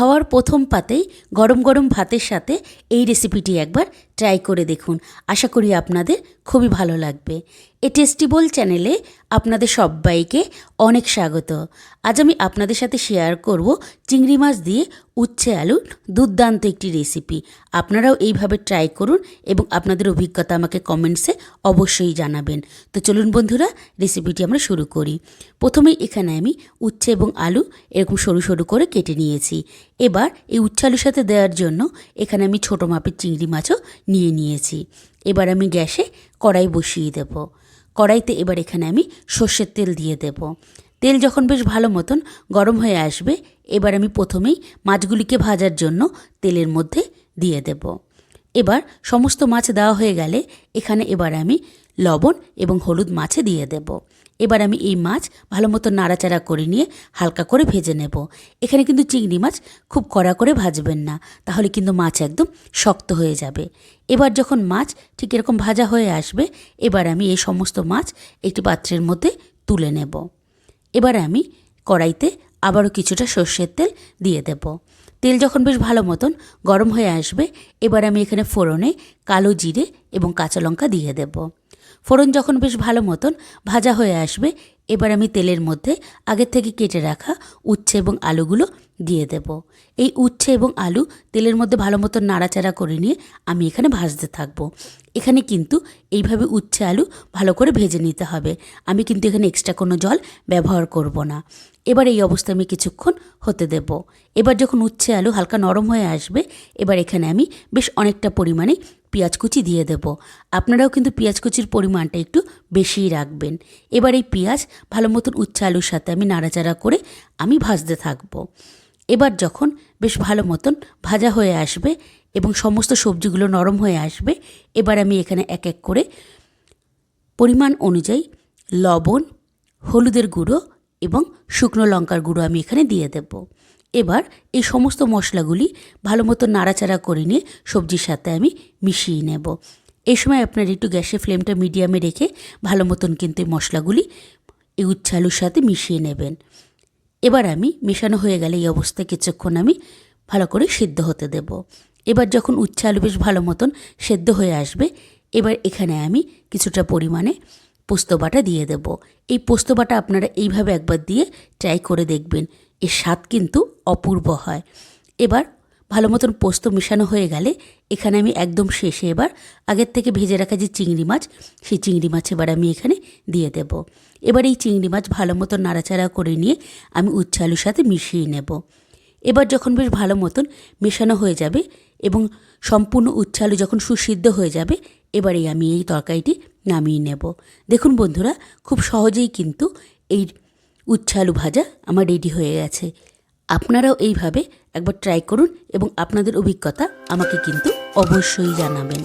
খাওয়ার প্রথম পাতেই গরম গরম ভাতের সাথে এই রেসিপিটি একবার ট্রাই করে দেখুন। আশা করি আপনাদের খুবই ভালো লাগবে। এ টেস্টিবল চ্যানেলে আপনাদের সবাইকে অনেক স্বাগত। আজ আমি আপনাদের সাথে শেয়ার করব চিংড়ি মাছ দিয়ে উচ্ছে আলুর দুর্দান্ত একটি রেসিপি আপনারাও এইভাবে ট্রাই করুন এবং আপনাদের অভিজ্ঞতা আমাকে কমেন্টসে অবশ্যই জানাবেন। তো চলুন বন্ধুরা রেসিপিটি আমরা শুরু করি। প্রথমেই এখানে আমি উচ্ছে এবং আলু এরকম সরু সরু করে কেটে নিয়েছি। এবার এই উচ্ছে আলুর সাথে দেওয়ার জন্য এখানে আমি ছোটো মাপের চিংড়ি মাছও নিয়ে নিয়েছি। এবার আমি গ্যাসে কড়াই বসিয়ে দেব। কড়াইতে এবার এখানে আমি সর্ষের তেল দিয়ে দেব। তেল যখন বেশ ভালো মতন গরম হয়ে আসবে, এবার আমি প্রথমেই মাছগুলিকে ভাজার জন্য তেলের মধ্যে দিয়ে দেব। এবার সমস্ত মাছ দেওয়া হয়ে গেলে এখানে এবার আমি লবণ এবং হলুদ মাছে দিয়ে দেব। এবার আমি এই মাছ ভালো মতো নাড়াচাড়া করে নিয়ে হালকা করে ভেজে নেব। এখানে কিন্তু চিংড়ি মাছ খুব কড়া করে ভাজবেন না, তাহলে কিন্তু মাছ একদম শক্ত হয়ে যাবে। এবার যখন মাছ ঠিক এরকম ভাজা হয়ে আসবে, এবার আমি এই সমস্ত মাছ একটি পাত্রের মধ্যে তুলে নেব। এবার আমি কড়াইতে আবারও কিছুটা সর্ষের তেল দিয়ে দেব। তেল যখন বেশ ভালো মতন গরম হয়ে আসবে, এবার আমি এখানে ফোড়নে কালো জিরে এবং কাঁচা লঙ্কা দিয়ে দেব। ফোড়ন যখন বেশ ভালো মতন ভাজা হয়ে আসবে এবার আমি তেলের মধ্যে আগের থেকে কেটে রাখা উচ্ছে এবং আলুগুলো দিয়ে দেব। এই উচ্ছে এবং আলু তেলের মধ্যে ভালো মতন নাড়াচাড়া করে নিয়ে আমি এখানে ভাজতে থাকব। এখানে কিন্তু এইভাবে উচ্ছে আলু ভালো করে ভেজে নিতে হবে। আমি কিন্তু এখানে এক্সট্রা কোনো জল ব্যবহার করব না। এবার এই অবস্থা আমি কিছুক্ষণ হতে দেব। এবার যখন উচ্ছে আলু হালকা নরম হয়ে আসবে, এবার এখানে আমি বেশ অনেকটা পরিমাণে পেঁয়াজ কুচি দিয়ে দেব। আপনারাও কিন্তু পেঁয়াজ কুচির পরিমাণটা একটু বেশিই রাখবেন। এবার এই পেঁয়াজ ভালো মতন উচ্ছে আলুর সাথে আমি নাড়াচাড়া করে আমি ভাজতে থাকব। এবার যখন বেশ ভালো মতন ভাজা হয়ে আসবে এবং সমস্ত সবজিগুলো নরম হয়ে আসবে, এবার আমি এখানে এক এক করে পরিমাণ অনুযায়ী লবণ, হলুদের গুঁড়ো এবং শুকনো লঙ্কার গুঁড়ো আমি এখানে দিয়ে দেব। এবার এই সমস্ত মশলাগুলি ভালো মতো নাড়াচাড়া করে নিয়ে সবজির সাথে আমি মিশিয়ে নেব। এই সময় আপনার একটু গ্যাসের ফ্লেমটা মিডিয়ামে রেখে ভালো মতন কিন্তু এই মশলাগুলি এই উচ্ছে আলুর সাথে মিশিয়ে নেবেন। এবার আমি মেশানো হয়ে গেলে এই অবস্থায় কিছুক্ষণ আমি ভালো করে সিদ্ধ হতে দেব। এবার যখন উচ্ছে আলু বেশ ভালো মতন সেদ্ধ হয়ে আসবে, এবার এখানে আমি কিছুটা পরিমাণে পোস্ত বাটা দিয়ে দেব। এই পোস্ত বাটা আপনারা এইভাবে একবার দিয়ে ট্রাই করে দেখবেন। এর স্বাদ কিন্তু অপূর্ব হয়। এবার ভালো মতন পোস্ত মেশানো হয়ে গেলে এখানে আমি একদম শেষে এবার আগের থেকে ভেজে রাখা যে চিংড়ি মাছ, সেই চিংড়ি মাছ এবার আমি এখানে দিয়ে দেব। এবার এই চিংড়ি মাছ ভালো মতন নাড়াচাড়া করে নিয়ে আমি উচ্ছে আলুর সাথে মিশিয়ে নেব। এবার যখন বেশ ভালো মতন মেশানো হয়ে যাবে এবং সম্পূর্ণ উচ্ছে আলু যখন সুসিদ্ধ হয়ে যাবে এবারে আমি এই তরকারিটি নামিয়ে নেব। দেখুন বন্ধুরা, খুব সহজেই কিন্তু এই উচ্ছে আলু ভাজা আমার রেডি হয়ে গেছে। আপনারাও এইভাবে একবার ট্রাই করুন এবং আপনাদের অভিজ্ঞতা আমাকে কিন্তু অবশ্যই জানাবেন।